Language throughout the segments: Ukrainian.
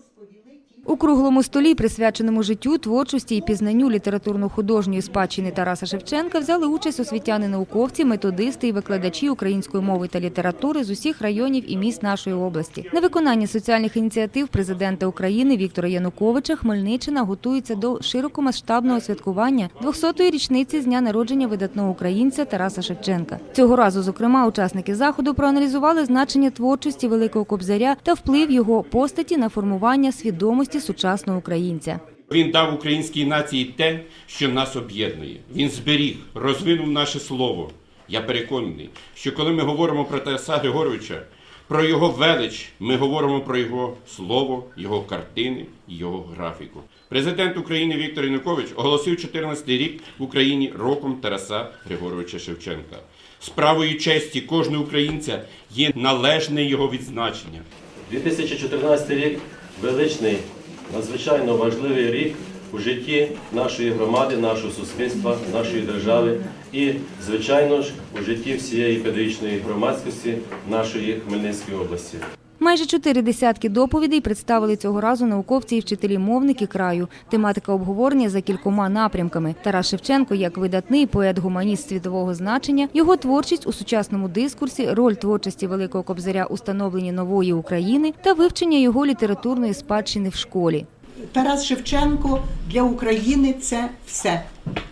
розповіли у круглому столі, присвяченому життю, творчості і пізнанню літературно-художньої спадщини Тараса Шевченка, взяли участь освітяни-науковці, методисти і викладачі української мови та літератури з усіх районів і міст нашої області. На виконання соціальних ініціатив президента України Віктора Януковича Хмельниччина готується до широкомасштабного святкування 200-ї річниці з дня народження видатного українця Тараса Шевченка. Цього разу, зокрема, учасники заходу проаналізували значення творчості Великого Кобзаря та вплив його постаті на формування свідомості сучасного українця. Він дав українській нації те, що нас об'єднує. Він зберіг, розвинув наше слово. Я переконаний, що коли ми говоримо про Тараса Григоровича, про його велич, ми говоримо про його слово, його картини і його графіку. Президент України Віктор Янукович оголосив 14-й рік в Україні роком Тараса Григоровича Шевченка. Справою честі кожного українця є належне його відзначення. 2014 рік величний, надзвичайно важливий рік у житті нашої громади, нашого суспільства, нашої держави і, звичайно ж, у житті всієї педагогічної громадськості нашої Хмельницької області. Майже чотири десятки доповідей представили цього разу науковці і вчителі-мовники краю. Тематика обговорення за кількома напрямками. Тарас Шевченко як видатний поет-гуманіст світового значення, його творчість у сучасному дискурсі, роль творчості Великого Кобзаря у становленні нової України та вивчення його літературної спадщини в школі. Тарас Шевченко для України це все.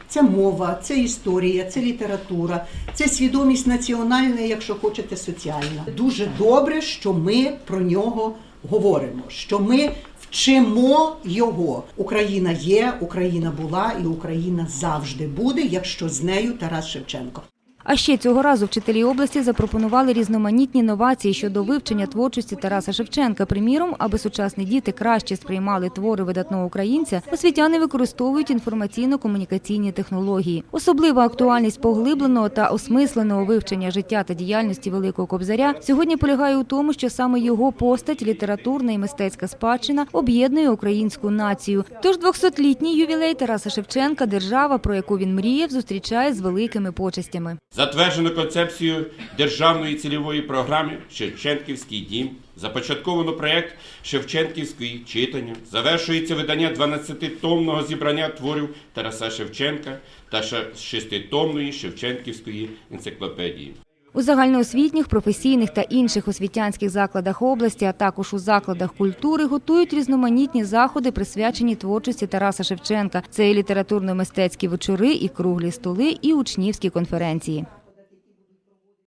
Це мова, це історія, це література, це свідомість національна, якщо хочете, соціальна. Дуже добре, що ми про нього говоримо, що ми вчимо його. Україна є, Україна була і Україна завжди буде, якщо з нею Тарас Шевченко. А ще цього разу вчителі області запропонували різноманітні новації щодо вивчення творчості Тараса Шевченка. Приміром, аби сучасні діти краще сприймали твори видатного українця, освітяни використовують інформаційно-комунікаційні технології. Особлива актуальність поглибленого та осмисленого вивчення життя та діяльності Великого Кобзаря сьогодні полягає у тому, що саме його постать, літературна і мистецька спадщина об'єднує українську націю. Тож 200-літній ювілей Тараса Шевченка, держава, про яку він мріяв, зустрічає з великими почестями. Затверджено концепцію державної цільової програми Шевченківський дім. Започатковано проєкт Шевченківської читання. Завершується видання 12-томного зібрання творів Тараса Шевченка та шеститомної Шевченківської енциклопедії. У загальноосвітніх, професійних та інших освітянських закладах області, а також у закладах культури готують різноманітні заходи, присвячені творчості Тараса Шевченка. Це і літературно-мистецькі вечори, і круглі столи, і учнівські конференції.